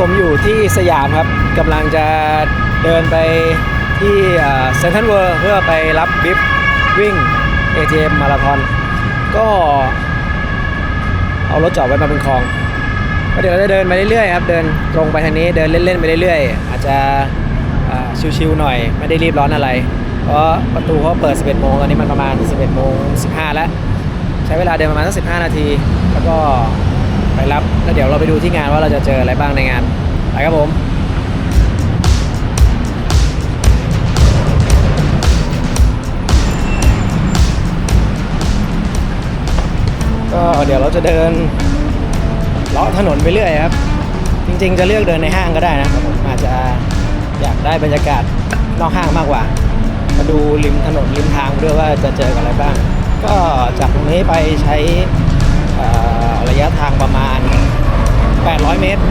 ผมอยู่ที่สยามครับกำลังจะเดินไปที่เซนทรัลเวิร์เพื่อไปรับบิฟวิ่ง ATM มาราธอนก็เอารถจอดไว้มาบนคลองก็เดี๋ยวเราจะเดินไปเรื่อยๆครับเดินตรงไปทางนี้เดินเล่นๆไปเรื่อยๆ อาจจะชิวๆหน่อยไม่ได้รีบร้อนอะไร เพราะประตูเขาเปิด 11 โมงตอนนี้มันประมาณ 11 โมง 15 แล้ว ใช้เวลาเดินประมาณสัก 15 นาที แล้วก็ ไปรับ แล้วเดี๋ยวเราไปดูที่งานว่าเราจะเจออะไรบ้างในงานไปครับผมก็เดี๋ยวเราจะเดินเลาะถนนไปเรื่อยครับ จริง ๆ จะเลือกเดินในห้างก็ได้นะครับผมอาจจะอยากได้บรรยากาศนอกห้างมากกว่า มาดูริมถนนริมทางด้วยว่าจะเจอกับอะไรบ้าง ก็จากตรงนี้ไปใช้ ระยะทางประมาณ 800 เมตร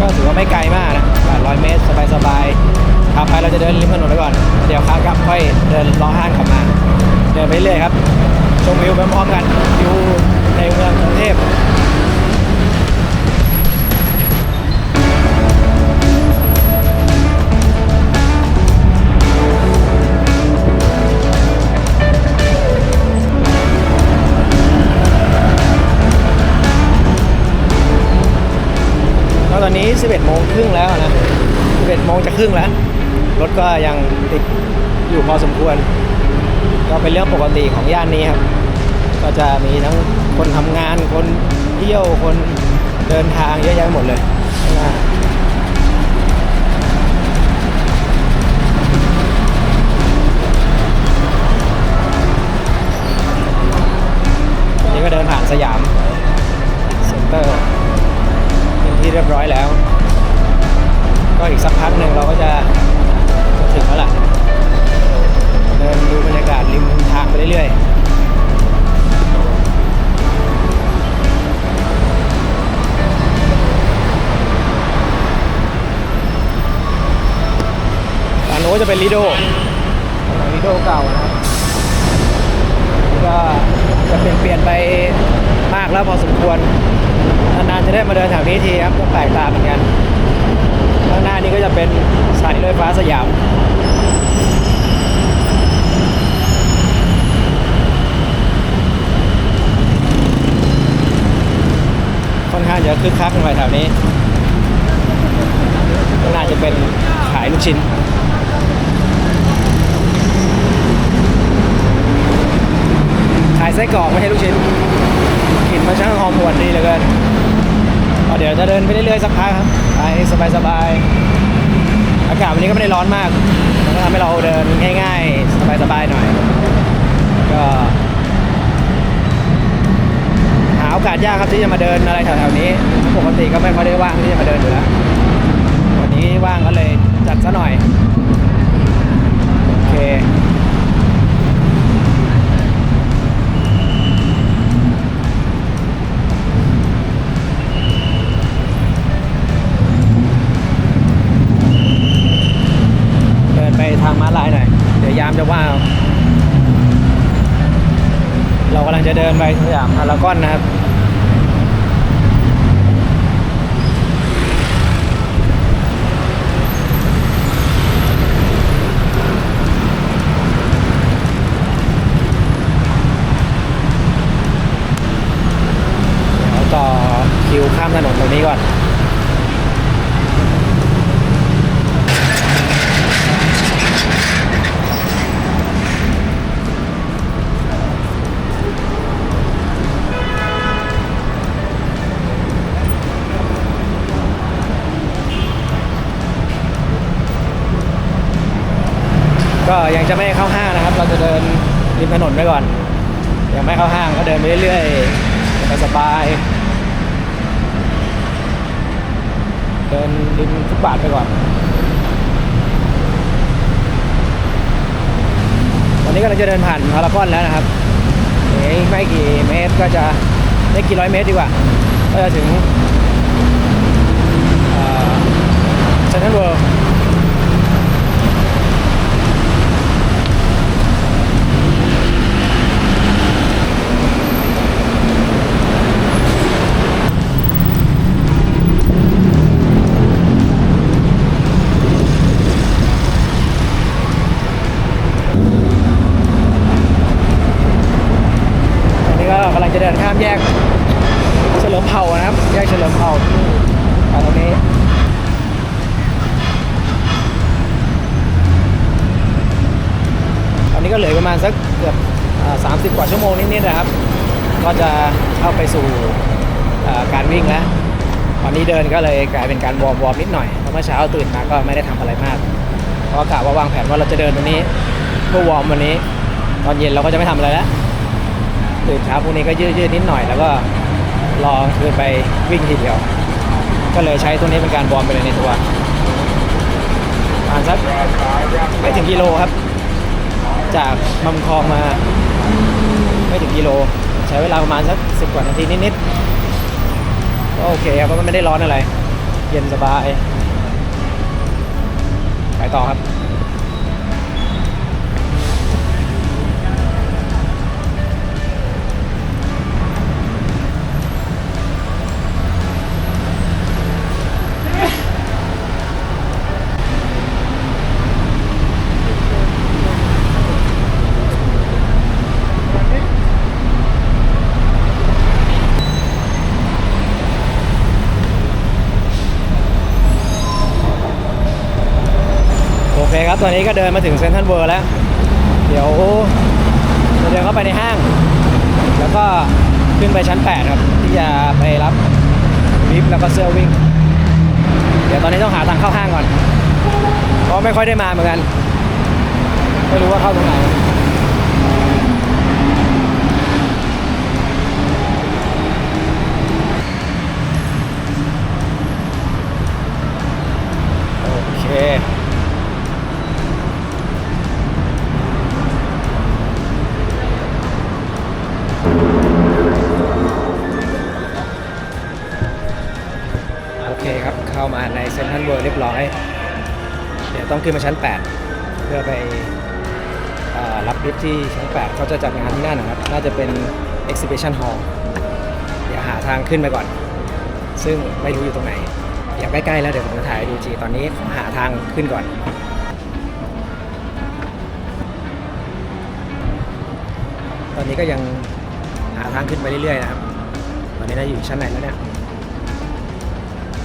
ก็ถือว่าไม่ไกลมากนะ 800 เมตร สบายๆขับไปเราจะเดินริมถนนไปก่อน เดี๋ยวขากลับค่อยเดินล้อห้างกลับมา เดินไปเรื่อยครับ ชมวิวไปพร้อมกัน วิวในเมืองกรุงเทพ นี้11โมงครึ่งแล้วนะ11โมงจะครึ่งแล้ว รถก็ยังติดอยู่พอสมควร ก็เป็นเรื่องปกติของย่านนี้ครับ ก็จะมีทั้งคนทำงาน คนเที่ยว คนเดินทางเยอะแยะหมดเลยนี่ก็เดินผ่านสยามเซ็นเตอร์ ที่เรียบร้อยแล้ว ก็อีกสักพักหนึ่งเราก็จะถึงแล้วล่ะ เดินดูบรรยากาศริมทางไปเรื่อยๆอันโน้นจะเป็นลิโดลิโดเก่านะครับก็จะเปลี่ยนเปลี่ยนไปมากแล้วพอสมควร ได้มาเดินแถวนี้ทีครับก็แปลกตาเหมือนกันข้างหน้านี้ก็จะเป็นสถานีรถไฟฟ้าสยามค่อนข้างจะคึกคักหน่อยแถวนี้ก็น่าจะเป็นขายลูกชิ้นขายไส้กรอกไม่ใช่ลูกชิ้นกลิ่นมันช่างหอมหวนดีเหลือเกิน เดี๋ยวจะเดินไปเรื่อยๆสักพักครับไปสบายๆ อากาศวันนี้ก็ไม่ได้ร้อนมากมันก็ทำให้เราเดินง่ายๆ สบายๆหน่อย ก็ หาโอกาสยากครับที่จะมาเดินอะไรแถวๆนี้ ปกติก็ไม่ค่อยได้ว่างที่จะมาเดินอยู่แล้ว วันนี้ว่างก็เลยจัดซะหน่อย ไปสยามพารากอนนะครับเดี๋ยวต่อคิวข้ามถนนตรงนี้ก่อน ก็ยังจะไม่เข้าห้างนะครับ เราจะเดินริมถนนไปก่อน ยังไม่เข้าห้างก็เดินไปเรื่อยๆสบาย เดินริมฟุตบาทไปก่อน ตอนนี้กำลังจะเดินผ่านพารากอนแล้วนะครับไม่กี่เมตรก็จะไม่กี่ร้อยเมตรดีกว่า ก็จะถึงเซ็นทรัลเวิลด์ กเฉลิมเผ่านะครับ แยกเฉลิมเผ่าที่ตรงนี้ตอนนี้ก็เหลือประมาณสักเกือบสามสิบกว่าชั่วโมงนิดๆนะครับ ก็จะเข้าไปสู่การวิ่งแล้วตอนนี้เดินก็เลยกลายเป็นการวอร์มวอร์มนิดหน่อยเพราะเมื่อเช้าตื่นมาก็ไม่ได้ทำอะไรมากเพราะกะว่าวางแผนว่าเราจะเดินตรงนี้เพื่อวอร์มวันนี้ ตอนเย็นเราก็จะไม่ทำอะไรแล้ว ตื่นเช้าพวกนี้ก็ยืดยืดๆนิดหน่อยแล้วก็รอคืนไปวิ่งทีเดียว ก็เลยใช้ตรงนี้เป็นการวอร์มไปเลยในตัวประมาณสักไม่ถึงกิโลครับ จากมัมคองมา ไม่ถึงกิโล ใช้เวลาประมาณสักสิบกว่านาทีนิดๆก็โอเคครับเพราะมันไม่ได้ร้อนอะไร เย็นสบายไปต่อครับ ตอนนี้ก็เดินมาถึงเซนทรัลเวิร์แล้ว เดี๋ยวจะเดินเข้าไปในห้าง แล้วก็ขึ้นไปชั้น 8 ครับ ที่จะไปรับลิฟต์แล้วก็เสื้อวิ่ง เดี๋ยวตอนนี้ต้องหาทางเข้าห้างก่อน เพราะไม่ค่อยได้มาเหมือนกัน ไม่รู้ว่าเข้าตรงไหน ขึ้นมาชั้น 8 เพื่อไปอรับลิฟที่ชั้น 8 เขาจะจัดงานที่นั่นนะครับ น่าจะเป็น exhibition hall เดี๋ยวหาทางขึ้นไปก่อน ซึ่งไม่รู้อยู่ตรงไหน เดี๋ยวใกล้ๆแล้วเดี๋ยวผมจะถ่ายดูจีตอนนี้ขอหาทางขึ้นก่อนตอนนี้ก็ยังหาทางขึ้นไปเรื่อยๆนะครับ ตอนนี้เราอยู่ชั้นไหนแล้วเนี่ย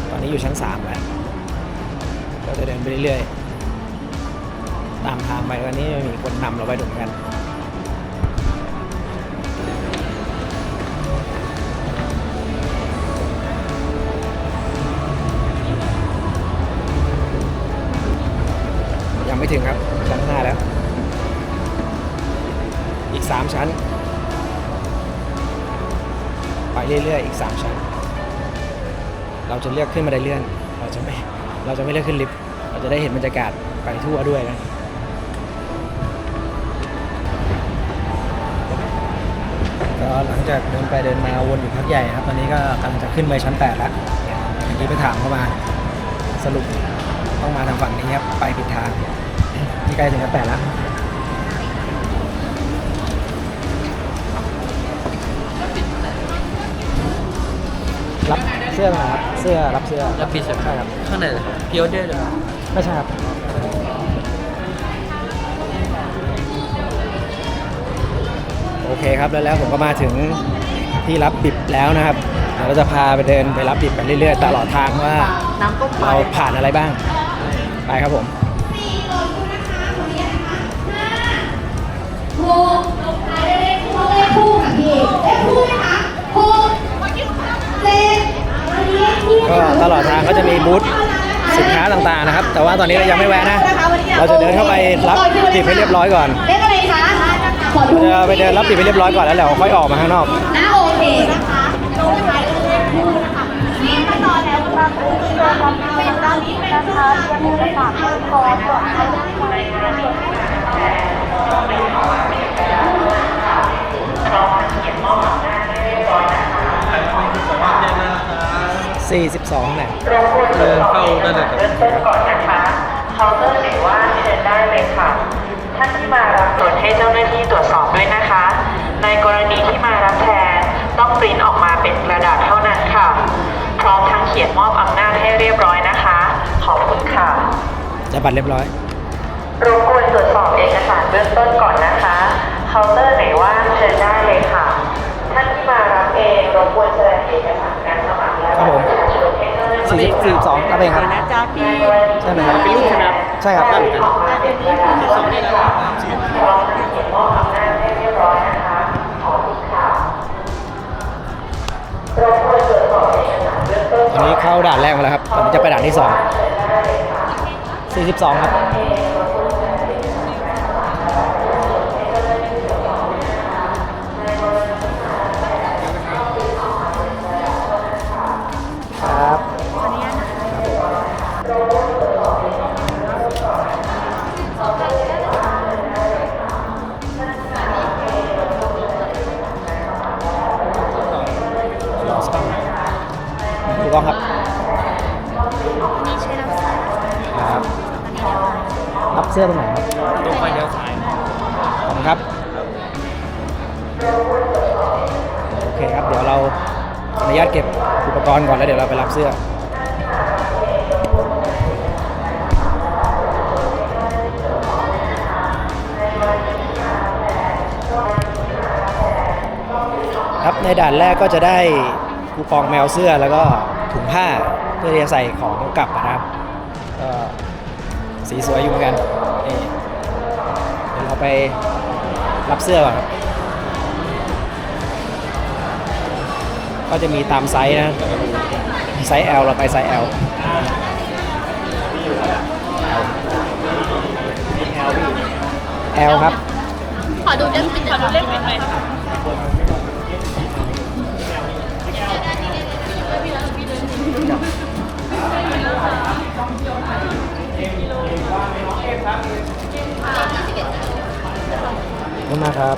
ตอนนี้อยู่ชั้นสามแล้ว ก็จะเดินไปเรื่อยๆามทางไปวันนี้มีคนนำเราไปดูเหมือนกันยังไม่ถึงครับ ชั้นห้าแล้ว อีกสามชั้น ไปเรื่อยๆ อีกสามชั้น เราจะเลือกขึ้นมาได้เลื่อน เราจะไม่ เราจะไม่เลือกขึ้นลิฟต์ เราจะได้เห็นบรรยากาศไปทั่วด้วยนะ ก็หลังจากเดินไปเดินมาวนอยู่พักใหญ่ครับ ตอนนี้ก็กำลังจะขึ้นไปชั้น8แล้วเมื่อกี้ไปถามเข้ามาสรุปต้องมาทางฝั่งนี้ครับ ไปผิดทางนี่ใกล้ถึงชั้น8แล้วรับเสื้อมาครับ เสื้อรับเสื้อรับปิดใช่ไหมใช่ครับข้างในเลยพิออเดอร์เลยเหรอไม่ใช่ครับ เคครับแล้วแล้วผมก็มาถึงที่รับบิบแล้วนะครับเราจะพาไปเดินไปรับบิบกันเรื่อยๆ ตลอดทางว่าเราผ่านอะไรบ้าง ไปครับผมหกเลขคู่เลขคู่ค่ะพี่เลขคู่ไหมคะหกเจ็ดอันนี้เลขคู่ก็ตลอดทางก็จะมีบูธสินค้าต่างๆนะครับ แต่ว่าตอนนี้เรายังไม่แวะนะ เราจะเดินเข้าไปรับบิบให้เรียบร้อยก่อน เลขอะไรคะขอดูเราจะไปเดินรับบิบให้เรียบร้อยก่อนแล้วเดี๋ยวค่อยออกมาข้างนอกนะโอเคนะคะลงท้ายด้วยเลขคู่นะคะนี่มาต่อแล้วค่ะเป็นตอนนี้เป็นนะคะยังไม่ได้ฝากคนก่อนก่อน42แหละเออเข้าได้เลยครับเริ่มต้นก่อนนะคะเคาน์เตอร์ไหนว่างเชิญได้เลยค่ะ ท่านที่มารับตรวจให้เจ้าหน้าที่ตรวจสอบด้วยนะคะ ในกรณีที่มารับแทนต้องปริ้นออกมาเป็นกระดาษเท่านั้นค่ะ พร้อมทั้งเขียนมอบอำนาจให้เรียบร้อยนะคะ ขอบคุณค่ะจะบัตรเรียบร้อย รบกวนตรวจสอบเอกสารเบื้องต้นก่อนนะคะ เคาน์เตอร์ไหนว่างเชิญได้เลยค่ะ ท่านที่มารับเองรบกวนแสดงเอกสารการสมัครและครับผม สี่สิบสี่สิบสองรับเองครับนะจ๊ะพี่ใช่ไหมครับเป็นลูกใช่ไหมครับใช่ครับออกมาเป็นกระดาษที่ส่งให้เรารองนายเขียนมอบอำนาจให้เรียบร้อยนะคะขอบคุณค่ะรบกวนตรวจสอบเอกสารเบื้องต้นตอนนี้เข้าด่านแรกมาแล้วครับตอนนี้จะไปด่านที่สองสี่สิบสองครับครับ ในด่านแรกก็จะได้คูปองแมวเสื้อแล้วก็ถุงผ้าเพื่อที่จะใส่ของกลับนะครับก็สีสวยอยู่เหมือนกันนี่เดี๋ยวเราไปรับเสื้อก่อนครับ ก็จะมีตามไซส์นะ ไซส์ L เราไปไซส์ L L ครับ ขอดูเลขปิดขอดูเลขปิดหน่อย ค่ะขอบคุณมากครับ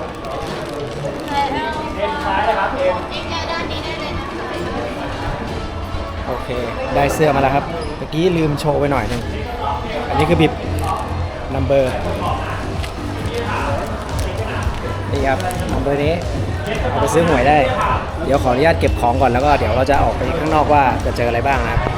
โอเค ได้เสื้อมาแล้วครับเมื่อกี้ลืมโชว์ไปหน่อยหนึงอันนี้คือบิบนัมเบอร์นี่ครับนัมเบอร์นี้ เอาไปซื้อหวยได้ เดี๋ยวขออนุญาตเก็บของก่อนแล้วก็เดี๋ยวเราจะออกไปข้างนอกว่าจะเจออะไรบ้างนะครับ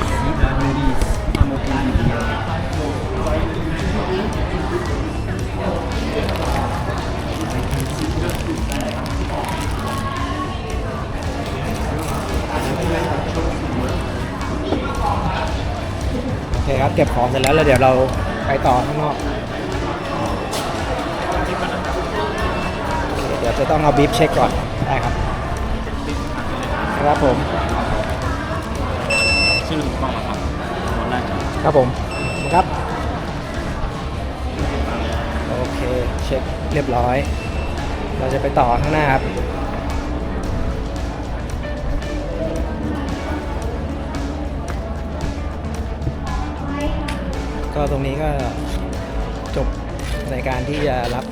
โอเคครับเก็บของเสร็จแล้วแล้วเดี๋ยวเราไปต่อข้างนอก จะต้องเอาบีฟเช็คก่อนได้ครับครับผมชื่อถูกต้องแล้วครับหมดได้ครับครับผมครับโอเคเช็คเรียบร้อย เราจะไปต่อข้างหน้าครับก็ตรงนี้ก็จบในการที่จะรับ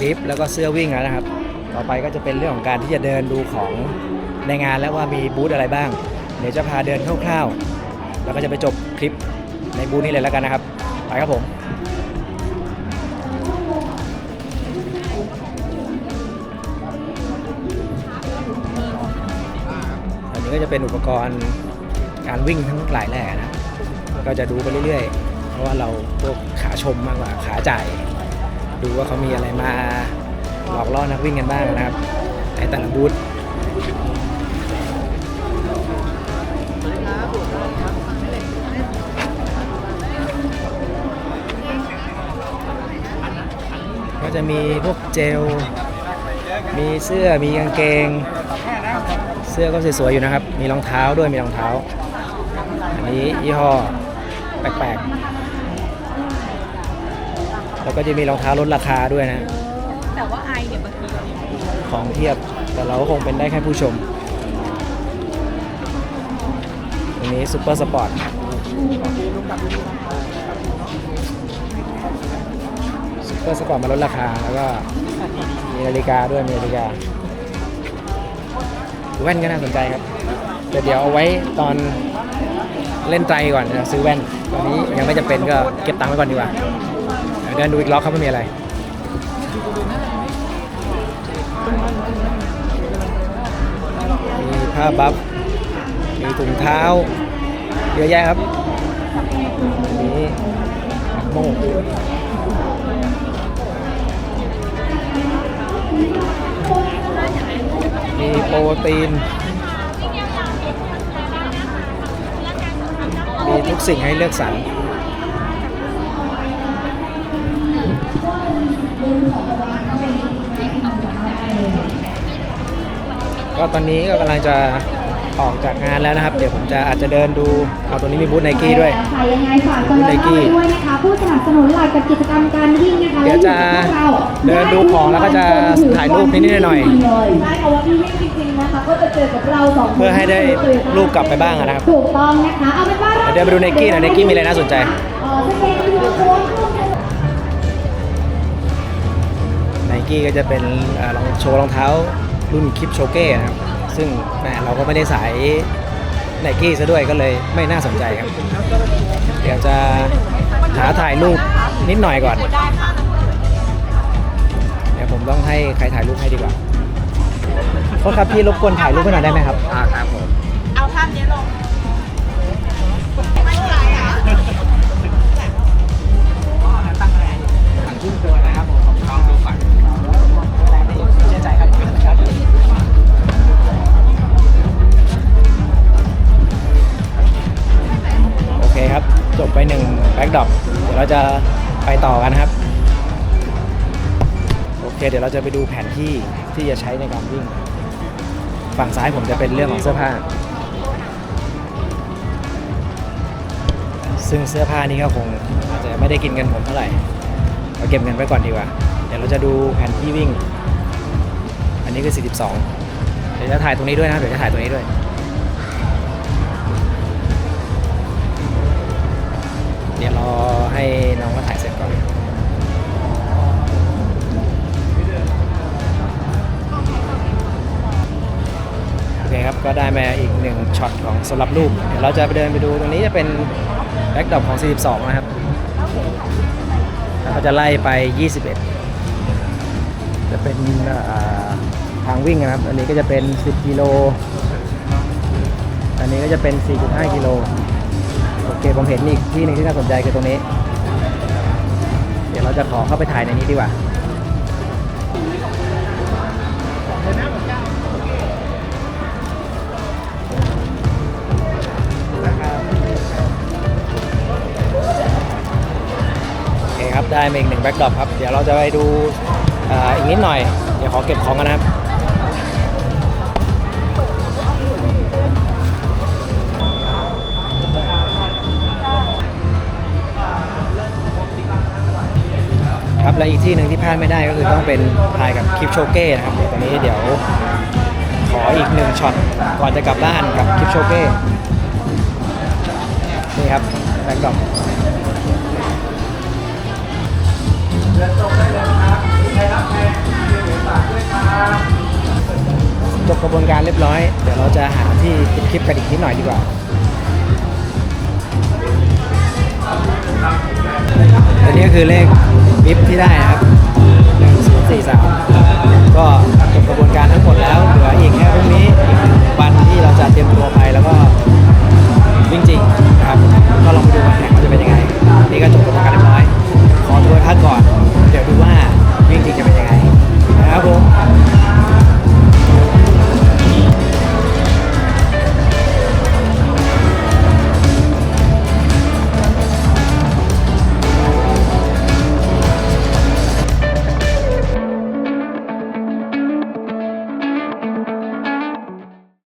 บิฟแล้วก็เสื้อวิ่งแล้วนะครับ ต่อไปก็จะเป็นเรื่องของการที่จะเดินดูของในงานแล้วว่ามีบูธอะไรบ้าง เดี๋ยวจะพาเดินคร่าวๆ แล้วก็จะไปจบคลิปในบูธนี้เลยแล้วกันนะครับ ไปครับผมอันนี้ก็จะเป็นอุปกรณ์การวิ่งทั้งหลายแหล่นะ ก็จะดูไปเรื่อยๆ เพราะว่าเราพวกขาชมมากกว่าขาจ่าย ดูว่าเขามีอะไรมาหลอกล่อนักวิ่งกันบ้างนะครับในแต่ละบูธก็จะมีพวกเจล มีเสื้อ มีกางเกง เสื้อก็สวยๆอยู่นะครับ มีรองเท้าด้วย มีรองเท้า อันนี้ยี่ห้อแปลกๆ แล้วก็จะมีรองเท้าลดราคาด้วยนะ แต่ว่าไอเนี่ยบางทีของเทียบแต่เราก็คงเป็นได้แค่ผู้ชมอันนี้ซูเปอร์สปอร์ตซูเปอร์สปอร์ตมาลดราคา แล้วก็มีนาฬิกาด้วยมีนาฬิกาแว่นก็น่าสนใจครับ แต่เดี๋ยวเอาไว้ตอนเล่นไตรก่อนนะซื้อแว่น ตอนนี้ยังไม่จำเป็นก็เก็บตังค์ไว้ก่อนดีกว่า เดินดูอีกล็อกครับไม่มีอะไร มีผ้าบัฟ มีถุงเท้า เยอะแยะครับนนี้โมมีโปรตีน มีทุกสิ่งให้เลือกสรร ก็ตอนนี้ก็กำลังจะออกจากงานแล้วนะครับ เดี๋ยวผมจะอาจจะเดินดูเอาตรงนี้มีบูธไนกี้ด้วย ค่ะยังไงฝากเตือนเอาไว้ด้วยนะคะ ผู้สนับสนุนหลักกับกิจกรรมการวิ่งนะคะเดี๋ยวจะเดินดูของแล้วก็จะถ่ายรูปนิดๆหน่อยใช่ค่ะว่าพี่วิ่งจริงๆนะคะ ก็จะเจอกับเราสองคนเพื่อให้ได้รูปกลับไปบ้างอะนะครับ ถูกต้องนะคะเอาเป็นว่าราเดี๋ยวไปดู Nike หน่อย Nike มีอะไรน่าสนใจ เอ่อสแกน QR code ร่วมกันไนกี้ก็จะเป็นเอ่อรองโชว์รองเท้า รุ่นคลิปโชเก้นะครับ ซึ่งแหมเราก็ไม่ได้สายไนกี้ซะด้วยก็เลยไม่น่าสนใจครับ เดี๋ยวจะหาถ่ายรูปนิดหน่อยก่อน เดี๋ยวผมต้องให้ใครถ่ายรูปให้ดีกว่าโทษครับพี่รบกวนถ่ายรูปให้หน่อยได้ไหมครับ อ่าครับผม เอาภาพนี้ลง เคครับ จบไปหนึ่งแบ็กดรอปเดี๋ยวเราจะไปต่อกันครับ โอเค เดี๋ยวเราจะไปดูแผนที่ที่จะใช้ในการวิ่ง ฝั่งซ้ายผมจะเป็นเรื่องของเสื้อผ้า ซึ่งเสื้อผ้านี่ก็คงอาจจะไม่ได้กินเงินผมเท่าไหร่เราเก็บเงินไว้ก่อนดีกว่า เดี๋ยวเราจะดูแผนที่วิ่ง อันนี้คือ 42 เดี๋ยวจะถ่ายตรงนี้ด้วยนะ เดี๋ยวจะถ่ายตรงนี้ด้วย ให้น้องมาถ่ายเสร็จก่อนโอเคครับก็ได้มาอีกหนึ่งช็อตของสำหรับรูป เดี๋ยวเราจะไปเดินไปดูตรงนี้จะเป็นแบ็กดรอปของ 42 นะครับแล้วก็จะไล่ไป 21 จะเป็นทางวิ่งนะครับ อันนี้ก็จะเป็น 10 กิโล อันนี้ก็จะเป็น 4.5 กิโล เคผมเห็นอีกที่หนึ่งที่น่าสนใจคือตรงนี้ เดี๋ยวเราจะขอเข้าไปถ่ายในนี้ดีกว่าโอเคครับได้มาอีกหนึ่งแบ็กดรอปครับ เดี๋ยวเราจะไปดูออีกนิดหน่อย เดี๋ยวขอเก็บของกันนะครับ และอีกที่หนึ่งที่พลาดไม่ได้ก็คือต้องเป็นถ่ายกับคลิปโชเก้นะครับวตอนนี้เดี๋ยวขออีกหนึ่งช็อตก่อนจะกลับบ้านกับคลิปโชเก้นี่ครับแบ็กดรอปจบกระบวนการเรียบร้อย เดี๋ยวเราจะหาที่ปิดคลิปกันอีกนิดหน่อยดีกว่าอันนี้ก็คือเลข วิปที่ได้นะครับ1043 ก็จบกระบวนการทั้งหมดแล้วเหลืออีกแค่พรุ่งนี้วันที่เราจะเตรียมตัวไปแล้วก็วิ่งจริงนะครับก็ลองไปดูวันแข่งว่าจะเป็นยังไงนี่ก็จบกระบวนการเรียบร้อยขอตัวพักก่อน เดี๋ยวดูว่าวิ่งจริงจะเป็นยังไง